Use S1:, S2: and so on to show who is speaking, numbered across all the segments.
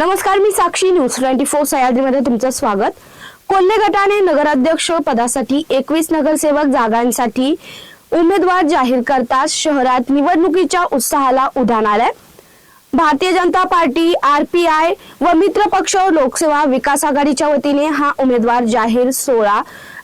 S1: नमस्कार मी Sakshi news twenty four सह्याद्रीमध्ये तुमचं स्वागत. कोल्हे गटाने नगराध्यक्ष पदासाठी एकवीस नगरसेवक जागांसाठी उमेदवार जाहीर करताच शहरात निवडणुकीच्या उत्साहाला उधाण आलंय. Bharatiya Janata party R P I व मित्र पक्ष लोकसेवा विकास आघाडीच्या वतीने हा उमेदवार जाहीर सोहळा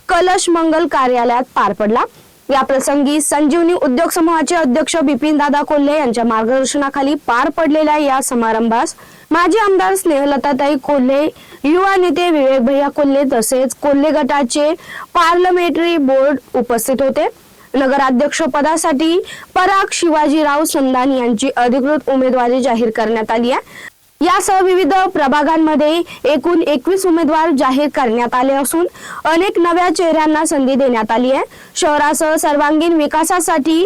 S1: कलश मंगल कार्यालयात पार पडला. या प्रसंगी संजीवनी उद्योग समूहाचे अध्यक्ष बिपिन दादा कोल्हे यांच्या मार्गदर्शनाखाली पार पडलेल्या या समारंभास माजी आमदार स्नेहलताताई कोल्हे युवा नेते विवेक भैया कोल्हे तसेच कोल्हे गटाचे पार्लमेंटरी बोर्ड उपस्थित होते. नगराध्यक्ष पदासाठी पराग शिवाजीराव संदान यांची अधिकृत उमेदवारी जाहीर करण्यात आली आहे. यासह विविध प्रभागांमध्ये एकूण एकवीस उमेदवार जाहीर करण्यात आले असून अनेक नव्या चेहऱ्यांना संधी देण्यात आली आहे. शहरासह सर्वांगीण विकासासाठी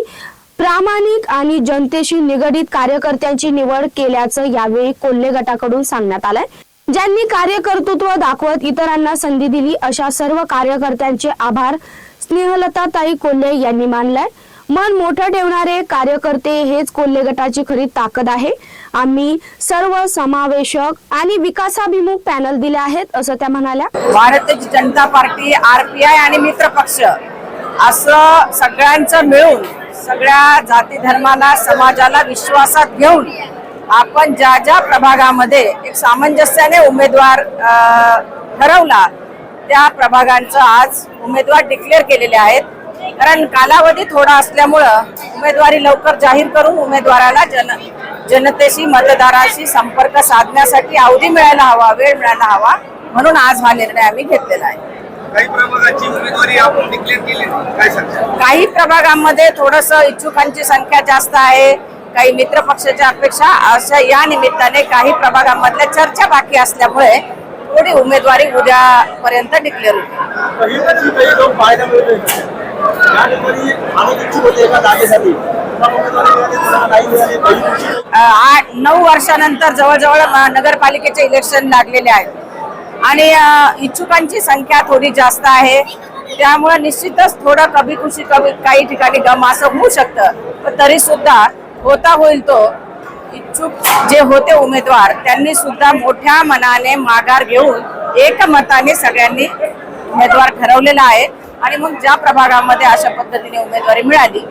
S1: प्रामाणिक आणि जनतेशी निगडीत कार्यकर्त्यांची निवड केल्याचं यावेळी कोल्हे गटाकडून सांगण्यात आलंय. ज्यांनी कार्यकर्तृत्व दाखवत इतरांना संधी दिली अशा सर्व कार्यकर्त्यांचे आभार. स्नेहलता ताई कोल्हे यांनी मानलाय. मन मोठं ठेवणारे कार्यकर्ते हेच कोल्हे गटाची खरी ताकद आहे. आम्ही सर्व समावेशक आणि विकासाभिमुख पॅनल दिले आहेत असं त्या म्हणाल्या.
S2: Bharatiya Janata party R P I आणि मित्र पक्ष असं सगळ्यांचं मिळून सगळ्या जाती धर्माला समाजाला विश्वासात घेऊन आपण ज्या ज्या प्रभागामध्ये एक सामंजस्याने उमेदवार ठरवला त्या प्रभागांचं आज उमेदवार डिक्लेअर केलेले आहेत. कारण कालावधी थोडा असल्यामुळं उमेदवारी लवकर जाहीर करून उमेदवाराला जन जनतेशी मतदाराशी संपर्क साधण्यासाठी अवधी मिळायला हवा वेळ मिळायला हवा म्हणून आज हा निर्णय आम्ही घेतलेला आहे.
S3: काही प्रभागाची उमेदवारी आपण डिक्लेअर केली काय सांगता?
S2: काही प्रभागांमध्ये थोडस इच्छुकांची संख्या जास्त आहे काही मित्र पक्षाच्या अपेक्षा अशा या निमित्ताने काही प्रभागांमधल्या चर्चा बाकी असल्यामुळे थोडी उमेदवारी उद्यापर्यंत डिक्लेअर
S3: काही लोक पाहायला मिळतोय
S2: आठ नऊ वर्षानंतर जवळजवळ नगरपालिकेचे इलेक्शन लागलेले आहेत. आणि इच्छुकांची संख्या थोडी जास्त आहे. त्यामुळे निश्चितच थोडं कमी खुशी कमी काही ठिकाणी गम असं होऊ शकतं. पण तरी सुद्धा होता होईल तो. इच्छुक जे होते उमेदवार त्यांनी सुद्धा मोठ्या मनाने माघार घेऊन एकमताने सगळ्यांनी उमेदवार ठरवलेला आहे. आणि मग ज्या प्रभागामध्ये अशा पद्धतीने उमेदवारी मिळाली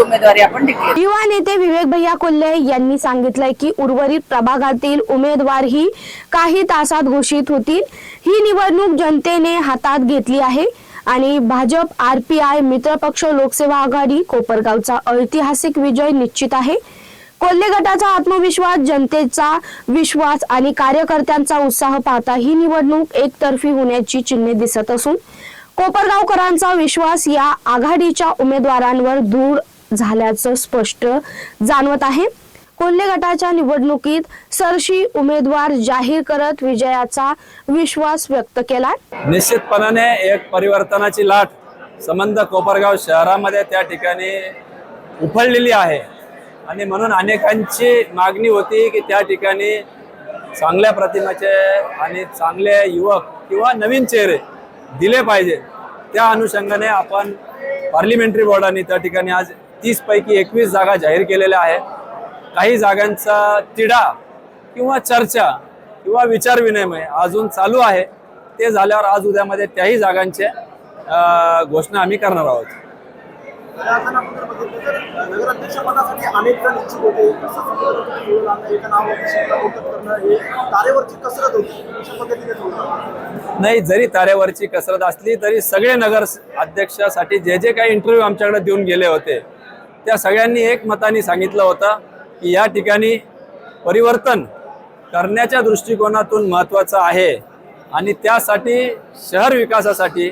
S2: उमेदवारी आपण
S1: युवा नेते विवेक भैया कोल्हे यांनी सांगितलंय की उर्वरित प्रभागातील उमेदवार ही काही तासात घोषित होतील. ही निवडणूक जनतेने हातात घेतली आहे आणि भाजप आरपीआय मित्रपक्ष लोकसेवा आघाडी कोपरगावचा ऐतिहासिक विजय निश्चित आहे. कोल्हे गटाचा आत्मविश्वास जनतेचा विश्वास आणि कार्यकर्त्यांचा उत्साह पाहता ही निवडणूक एकतर्फी होण्याची चिन्हे दिसत असून कोपरगावकरांचा विश्वास या आघाडीच्या उमेदवारांवर दूर झाल्याचं स्पष्ट जाणवत आहे. कोल्हे गटाच्या निवडणुकीत सरशी उमेदवार जाहीर करत विजयाचा विश्वास व्यक्त केला
S4: निश्चितपणाने एक परिवर्तनाची लाट संबंध कोपरगाव शहरामध्ये त्या ठिकाणी उफळलेली आहे. आणि म्हणून अनेकांची मागणी होती की त्या ठिकाणी चांगल्या प्रतिमाचे आणि चांगले युवक किंवा नवीन चेहरे दिले पाहिजे. त्या अनुषंगाने आपण पार्लिमेंटरी बोर्डाने त्या ठिकाणी आज तीसपैकी एकवीस जागा जाहीर केलेल्या आहेत. काही जागांचा तिढा किंवा चर्चा किंवा विचार विनिमय अजून चालू आहे. ते झाल्यावर आज उद्यामध्ये त्याही जागांचे घोषणा आम्ही करणार आहोत. नाही जरी ताऱ्यावरची कसरत असली तरी सगळे नगर अध्यक्षासाठी जे जे काही इंटरव्ह्यू आमच्याकडे देऊन गेले होते त्या सगळ्यांनी एक मताने सांगितलं होतं की या ठिकाणी परिवर्तन करण्याच्या दृष्टिकोनातून महत्त्वाचं आहे. आणि त्यासाठी शहर विकासासाठी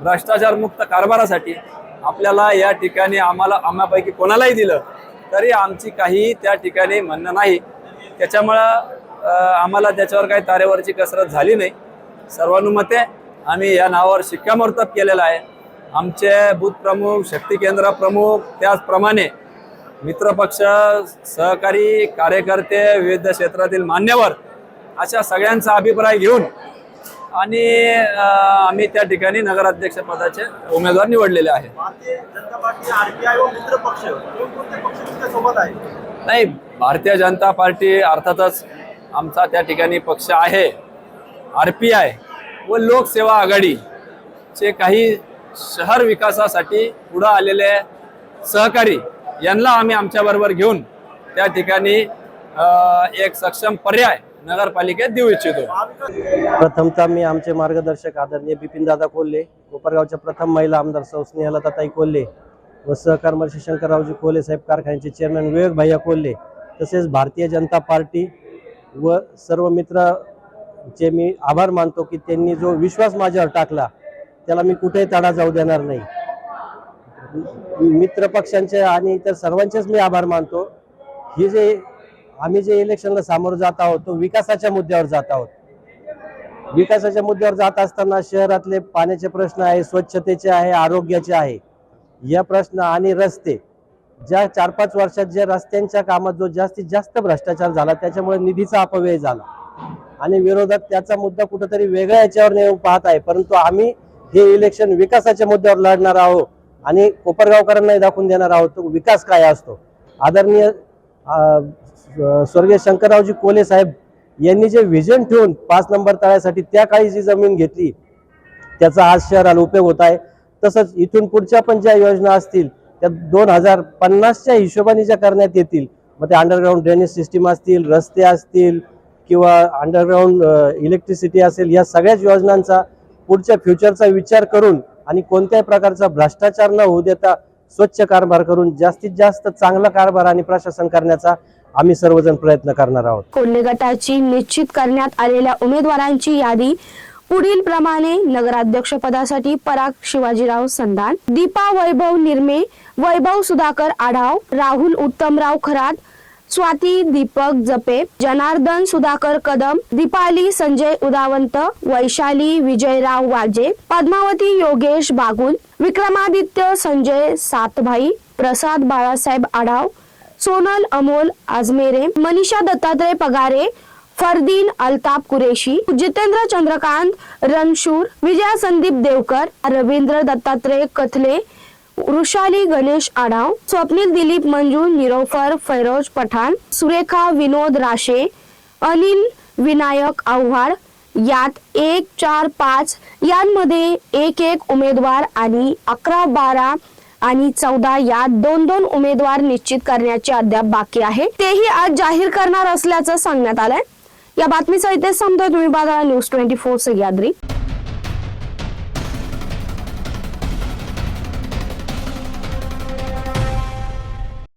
S4: भ्रष्टाचारमुक्त कारभारासाठी आपल्याला या ठिकाणी आम्हाला आम्हापैकी कोणालाही दिलं तरी आमची काही त्या ठिकाणी म्हणणं नाही. त्याच्यामुळं आम्हाला त्याच्यावर काही तारेवरची कसरत झाली नाही. सर्वानुमते आम्ही या नावावर शिक्कामोर्तब केलेला आहे. आमचे बूथ प्रमुख शक्ती केंद्र प्रमुख त्याचप्रमाणे मित्रपक्ष सहकारी कार्यकर्ते विविध क्षेत्रातील मान्यवर अशा सगळ्यांचा अभिप्राय घेऊन आणि आम्ही त्या ठिकाणी नगराध्यक्ष पदाचे उमेदवार निवडलेले आहे. नाही भारतीय जनता पार्टी अर्थातच आमचा त्या ठिकाणी पक्ष आहे. आर पी आय व लोकसेवा आघाडीचे काही शहर विकासासाठी पुढं आलेले सहकारी यांना आम्ही आमच्याबरोबर घेऊन त्या ठिकाणी एक सक्षम पर्याय नगरपालिकेत देऊ इच्छितो.
S5: प्रथमतः मी आमचे मार्गदर्शक आदरणीय बिपिनदादा कोल्हे कोपरगावच्या प्रथम महिला आमदार सौ स्नेहलताताई कोल्हे व सहकार शंकररावजी कोल्हे साहेब कारखान्याचे चेअरमॅन विवेक भैया कोल्हे तसेच भारतीय जनता पार्टी व सर्व मित्र चे मी आभार मानतो की त्यांनी जो विश्वास माझ्यावर टाकला त्याला मी कुठेही तडा जाऊ देणार नाही. मित्र पक्षांचे आणि इतर सर्वांचेच मी आभार मानतो. ही जे आम्ही जे इलेक्शनला सामोरं जात आहोत तो विकासाच्या मुद्द्यावर जात आहोत. विकासाच्या मुद्द्यावर जात असताना शहरातले पाण्याचे प्रश्न आहे स्वच्छतेचे आहे आरोग्याचे आहे. या प्रश्न आणि रस्ते ज्या चार पाच वर्षात ज्या रस्त्यांच्या कामात जो जास्तीत जास्त भ्रष्टाचार झाला त्याच्यामुळे निधीचा अपव्यय झाला. आणि विरोधात त्याचा मुद्दा कुठेतरी वेगळ्या याच्यावर नेऊन पाहत आहे. परंतु आम्ही हे इलेक्शन विकासाच्या मुद्द्यावर लढणार आहोत आणि कोपरगावकरांनाही दाखवून देणार आहोत विकास काय असतो. आदरणीय स्वर्गीय शंकररावजी कोले साहेब यांनी जे व्हिजन ठेवून पाच नंबर तळ्यासाठी त्या काळी जी जमीन घेतली त्याचा आज शहराला उपयोग होत आहे. तसंच इथून पुढच्या पण ज्या योजना असतील त्या दोन हजार पन्नासच्या हिशोबाने ज्या करण्यात येतील मग ते अंडरग्राऊंड ड्रेनेज सिस्टीम असतील रस्ते असतील किंवा अंडरग्राऊंड इलेक्ट्रिसिटी असेल या सगळ्याच योजनांचा पुढच्या फ्युचरचा विचार करून आणि कोणत्याही प्रकारचा भ्रष्टाचार न होऊ देता स्वच्छ कारभार करून जास्तीत जास्त चांगला कारभार आणि प्रशासन करण्याचा आम्ही सर्वजण प्रयत्न करणार आहोत.
S1: कोल्हे गटाची निश्चित करण्यात आलेल्या उमेदवारांची यादी पुढील प्रमाणे नगराध्यक्ष पदासाठी पराग शिवाजीराव संधान दीपा वैभव निर्मे वैभव सुधाकर आढाव राहुल उत्तमराव खरात स्वाती दीपक जपे जनार्दन सुधाकर कदम दीपाली संजय उदावंत वैशाली विजयराव वाजे पद्मावती योगेश बागुल विक्रमादित्य संजय सातभाई प्रसाद बाळासाहेब आढाव सोनल अमोल आजमेरे मनीषा दत्तात्रय पगारे फरदीन अल्ताप कुरेशी जितेंद्र चंद्रकांत रणशूर विजया संदीप देवकर रवींद्र दत्तात्रय कथले वृषाली गणेश आढाव स्वप्नील दिलीप मंजू निरोफर फैरोज पठाण सुरेखा विनोद राशे अनिल विनायक आव्हाड यात एक चार पाच यांमध्ये एक एक उमेदवार आणि अकरा बारा आणि चौदा यात दोन दोन उमेदवार निश्चित करण्याचे अद्याप बाकी आहे. तेही आज जाहीर करणार असल्याचं सांगण्यात आलंय. या बातमीचा इथे संपतोय तुम्ही बाजारा न्यूज ट्वेंटी फोर सह्याद्री